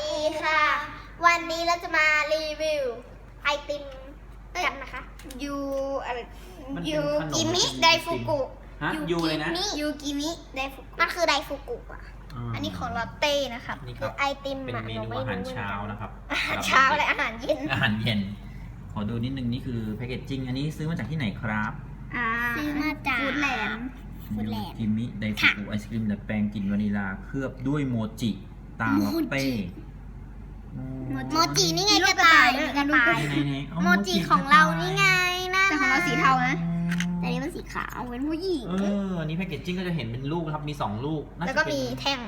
ดีค่ะ วันนี้เราจะมารีวิวไอติมกันนะคะยูอะไรมันเป็นยูขนมกิมิจริงๆไดฟุกุฮะยูเลยนะยูกิมิไดฟุกุมันคือไดฟุกุอะ อันนี้ของลอตเต้นะครับนี่คคืรัอบไอติมเป็นอะเมหนูไม่อาหารหมือนกันเช้านะครับอาหารเช้าและอาหารเย็นอาหารเย็น ขอดูนิดนึงนี่คือแพคเกจจิ้งอันนี้ซื้อมาจากที่ไหนครับอ่าซื้อมาจากฟูดแลนด์ ฟูดแลนด์กิมิไดฟุกุไอศครีมดัดแปลงกลิ่นวานิลาเคลือบด้วยโมจิตาลอตเต้ โมจินี่ไงมีรูกประต่ายต่ายด้วยกระต่ายไหนไหนๆเอาโมจิของเรานี่ไงน่าแต่ของเราสีเทานะแต่อันนี้มันสีขาวเป็นผู้หญิงเอออันนี้แพคเกจจิ้งก็จะเห็นเป็นลูกนะครับมีสองลูกน่าแล้วจะก็เป็นมีแท่ง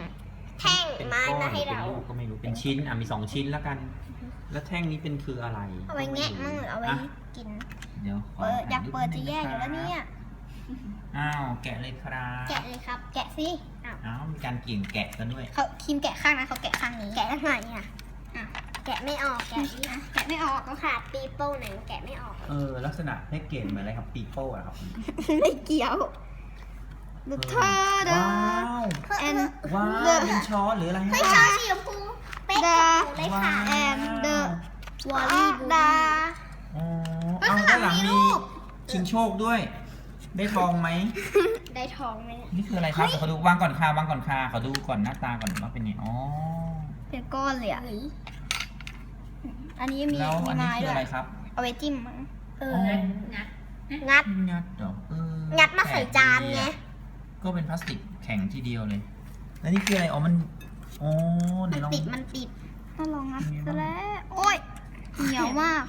แท่งเป็นมาก้อนมาให้หรือเราเป็นลูกก็ไม่รู้เป็นชิ้นอะมีสองชิ้นแล้วกัน แล้วแท่งนี้เป็นคืออะไร เอาไว้แงะมั่งหรือเอาไว้ะกินเดี๋ยวขอเปิดอยากถ่รูปเปิดจะนิแย่งอยู่แล้วเนี่ยอ้าวแกะเลยครับ แกะเลยครับ แกะสิอ้าวอ้าวมีการเกี่ยงแกะกันด้วยเขาครีมแกะข้างนะเขาแกะข้างนี้แกะทางไหนอะ อะแกะไม่ออกแกะดิอะแกะไม่ออกก็ขาดปีโป้ไหนมันแกะไม่ออก เออ ลักษณะแพ็กเกจเหมือนอะไรครับปีโป้อะครับไม่เกี่ยว The t a ว้าว and ว้าว The เป็นช้อนหรืออะไรฮะเฮ้ยช้อนสีชมพูเป๊ะกับหนูเลยค่ะว้าว and the วอลลี่บูดา อ๋อเอาด้านหลังมีชิงโชคด้วย ได้ทองไหม ได้ทองไหมเนี่ย นี่คืออะไรครับเดี๋ยวเขาดูวางก่อนค่ะวางก่อนค่ะขอดูก่อนหน้าตาก่อนว่าเป็นไงอ๋อ เป็นก้อนเลยอะอันนี้มีแล้วมีอันนี้ไม้คือด้วอะไรยครับเอาไว้จิ้มมั้งเอออ๋องัด งัดเหรอเอองัดมาใส่จานไง ก็เป็นพลาสติกแข็งทีเดียวเลย แล้วนี่คืออะไรอ๋อมันอ๋อไหนมันลองติดมันติดต้องลองงัดซะแล้วโอ้ยเหนียวมาก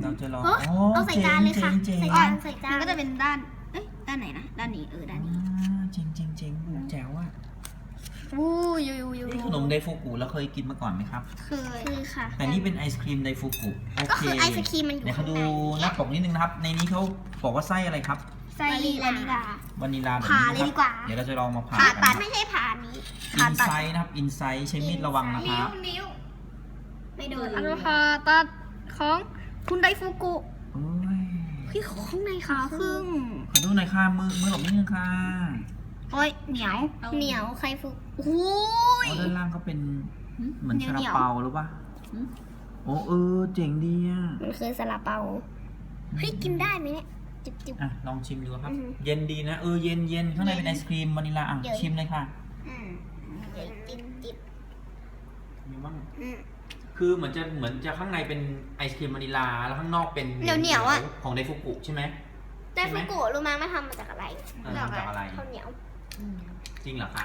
เราจะลองเอ้ยอ๋อเอาใส่จานเลยค่ะเจ๋งใส่ๆจานใส่จามันนก็จะเป็นด้านเอ้ยด้านไหนนะด้านนี้เออด้านนี้อ่าเจ๋งเจ๋งเจ๋งแจ๋วอะ วู้ยูยูยูนี่ขนมไดฟูกุเราเคยกินมาก่อนไหมครับ เคยคือค่ะ แต่นี่เป็นไอศครีมไดฟูกุโอก็เคคือไอศครีมมันอยู่เดี๋ยวเขาข้างดูในหน้าปกนิดนึงนะครับ ในนี้เขาบอกว่าไส้อะไรครับไส้วานิลา วานิลาแบบผ่านี้เลยนะดีคกรับว่าเดี๋ยวเราจะลองมาผ่าผ่ากันตัดนะไม่ใช่ผ่านี้อินไซด์นะครับอินไซด์ใช้มีดระวังนะครับนิ้วไม่โดนอันพาตัดของคุณไดฟูกุโอ้ยพี่ข้างในขาครึ่งขอดูหน่อยค่ะมือมือหลบนิดนึงค่ะ โอ้ยเหนียวเหนียวใครฟุกโอ้ยอ๋อด้านล่างเขาเป็นเหมือนเหนียซาวลาเหนียวเปาหรือปะโอ้เออเจ๋งดีอะมันคือซาลาเปาเฮ้ยกินได้ไหมเนี่ยจิบจิบอะลองชิมดูครับอือหือเย็นดีนะเออเย็นเย็นข้างในเป็นไอศครีมวานิลาอะเดี๋ยวชิมเลยค่ะอืมเดี๋ยวจิบจิบมีบ้างอืมคือเหมือนจะเหมือนจะข้างในเป็นไอศครีมวานิลาแล้วข้างนอกเป็นเหนียวเหนียวๆอะของไดฟูกุใช่ไหมแต่ฟุกุรู้ไหมมันทำมาจากอะไรเออทำจากอะไรข้าวเหนียว จริงเหรอคะ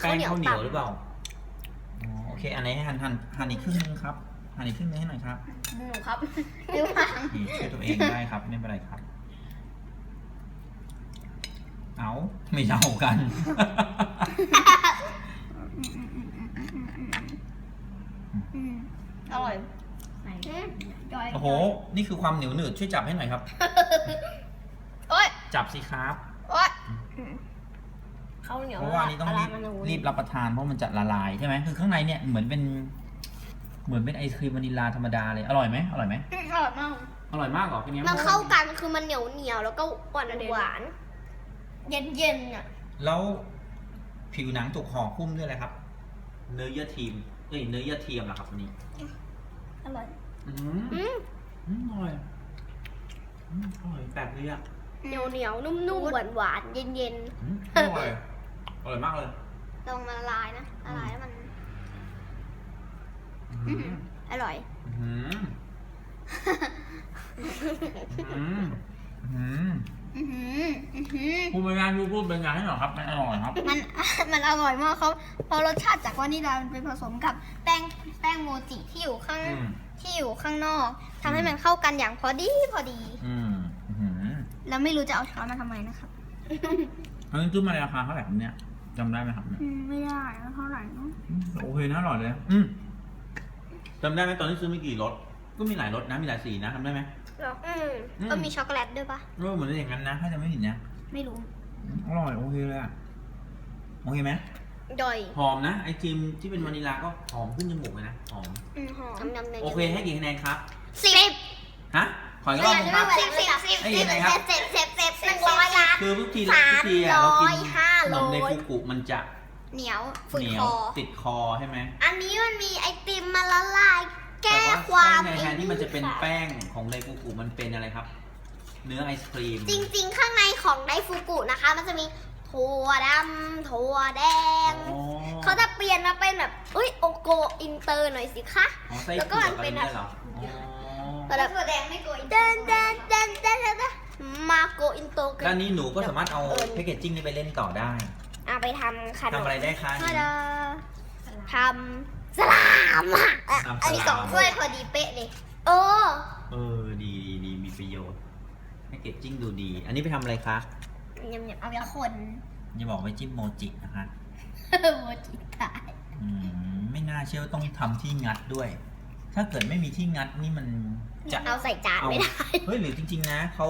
ข้าแป้วงเหนียวข้าวเหนียวต่ำหรือเปล่าอ๋อโอเค อันไหนี้หั่นหั่นหั่นอีกครึ่งนึงครับหั่นอีกครึ่งนึงให้หน่อยครับหนูครับนิ้วหางนี่ช่วยตัวเองได้ครับไม่เป็นไรครับ เอาไม่เท่ากัน อืมอร่อยจอยโอ้โห นี่คือความเหนียวหนืดช่วยจับให้หน่อยครับ โอ๊ยจับสิครับ โอ๊ย ข้าวเหนียวเพราะว่าอันนี้ต้องรีบะไมันรีบรับประทานเพราะมันจะละลายใช่ไหมคือข้างในเนี่ยเหมือนเป็น เหมือนเป็นไอศครีมวานิลาธรรมดาเลยอร่อยไหมอร่อยไหมอืมอร่อยมากอร่อยมากเหรอเป็นไงมันเข้ากันคือมันเหนียวเหนียวๆแล้วก็หวานหวานเย็นเย็นๆอะแล้วผิวหนังถูกห่อหุ้มด้วยอะไรครับ เนื้อเยื่อทีมเอ้ยเนื้อเยื่อเทียมเหรอครับอันนี้อร่อยอืมอืมอืมอร่อยอืมอร่อยแปลกเลยอะเหนียวเหนียวๆนุ่มๆหวานหวานๆเย็นเย็นอืมอร่อย อร่อยมากเลยๆลองมาละลายนะละลายแล้วมัน อืมอร่อย อืมอืมอืมอือหืออือหือพูดเป็นไงานพูดเป็นไงานให้หน่อยครับมันอร่อยครับ มัน มันอร่อยมากครับเพอรสชาติจากวานิลามันไปผสมกับแป้งแป้งโมจิที่อยู่ข้างอืม ที่อยู่ข้างนอกทำให้มันเข้ากันอย่างพอดีพอดี อืมอืมแล้วไม่รู้จะเอาช้อนมาทำไมนะครับ อันนี้ซื้อมาในราคาเท่าไหร่ครับเนี่ย จำได้ไหมครับเนี่ยอืมไม่ได้เท่าไหร่เนอะอืมโอเคนะอร่อยเลย อืมจำได้ไหมตอนที่ซื้อมีกี่รสก็มีหลายรสนะมีหลายสีนะจำได้ไหมอืมอืม ก็มีช็อกโกแลตด้วยปะเออเหมือนอย่างนั้นนะถ้าจะไม่ผิดนะไม่รู้อืมอร่อยโอเคเลยอะโอเคไหมย่อยหอมนะไอติมที่เป็นวานิลาก็หอมขึ้นจมูกเลยนะหอมอืมหอมยำๆเลยโอเคให้กี่คะแนนครับสิบ ฮะขออีกรอบหนึงครับ สิบสิบสิบให้สิยับงไงครับสิบสิบสิบหนึ่งร้อยล้านคือทุกทีสามทุกทีอะเรากินร้อยห้า ขนมในร้อยฟุกุมันจะเหนียวฝืนเหนีคยวอ ติดคอใช่ไหมอันนี้มันมีไอติมมาละลาย แก้แต่ความข้างในแทนที่มันจะเป็นค่ะแป้งของไดฟูกุมันเป็นอะไรครับ เนื้อไอศครีม จริง ๆ ข้างในของไดฟูกุนะคะ มันจะมีถั่วดำถั่วแดง อ๋อเขาจะเปลี่ยนมาเป็นแบบอุ้ยโอโกอินเตอร์หน่อยสิคะ อ๋อไส้แล้วก็เผืมัอนกอะไรเป็นเนี่ยเหรออ๋อ แบบถั่วแดงไม่โกยเดนเดนเดนเดนเดนเดน มาโกอินเตอร์กัด้านนนี้หนูก็สามารถเอาแพคเกจจิ้งนี้ไปเล่นต่อได้เอาไปทำขนทำมอะไรได้คะทาดาทำสลามอะอะทำสลาม อันนี้สองถ้วยพอดีเป๊ะเลยเออเออดีดีดีมีประโยชน์แพคเกจจิ้งดูดี อันนี้ไปทำอะไรคะยำๆเอาไปคนอย่าบอกไปจิ้มโมจินะคะโมจิตาย อืมไม่น่าเชื่อว่าต้องทำที่งัดด้วย ถ้าเกิดไม่มีที่งัดนี่มันจะเอาใส่จานเอาไม่ได้ เฮ้ยหรือจริง ๆ นะเขา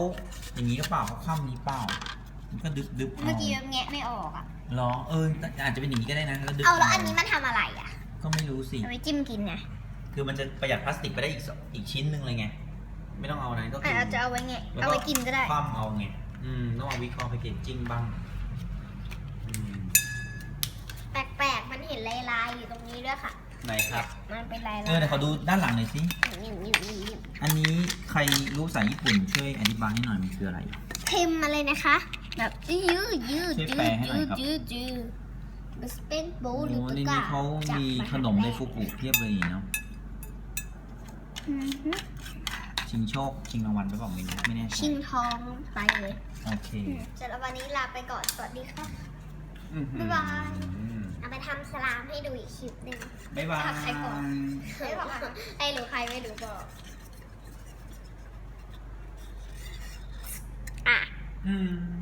อย่างนี้ก็เปล่าเขาคว่ำนี้เปล่า มันก็ดึบดึบเมื่อกี้แงะไม่ออกอะเหรอเออแต่อาจจะเป็นอย่างนี้ก็ได้นะแล้วดึบเอาแล้วอันนี้มันทำอะไรอะ ก็ไม่รู้สิเอาไปจิ้มกินไงคือมันจะประหยัดพลาสติกไปได้อีกสองอีกชิ้นหนึ่งเลยไงไม่ต้องเอาอันนั้นก็คือะอเราจะเอาไว้แงะแล้วเอาไว้กินก็ได้คว่ำเอาไงอืมต้องเอาวิเคราะห์แพคเกจจิ้งบ้างอืมแปลกๆมันเห็นลายๆอยู่ตรงนี้ด้วยค่ะ ไหนครับ มันเป็นลายๆเออเดี๋ยวขอดูด้านหลังหน่อยสิ นิ่มๆๆอันนี้ใครรู้ภาษาญี่ปุ่นช่วยอธิบายให้หน่อยมันคืออะไรๆพิมพ์มาเลยนะคะ แบบยืดยืดยืดช่วยยืแปลดให้หน่ยือยดครับยืดยืดบสเป็นโบโอ้หรือในตุ๊กนี้ตาเขามีขนมไดฟุกุเพียบเลยเนาะ อือฮึชิงโชค ชิงรางวัลหรือเปล่าไม่รู้ไม่แน่ใจชิงทองไปเลยโอเคเสร็จแล้ววันนี้ลาไปก่อน สวัสดีค่ะอื้อหือบ๊ายบายเอาไปทำ สลามให้ดูอีกคลิปหนึ่ง บ๊ายบาย ใครก่อนให้บอกให้รู้ใครไม่รู้บอกอะอืม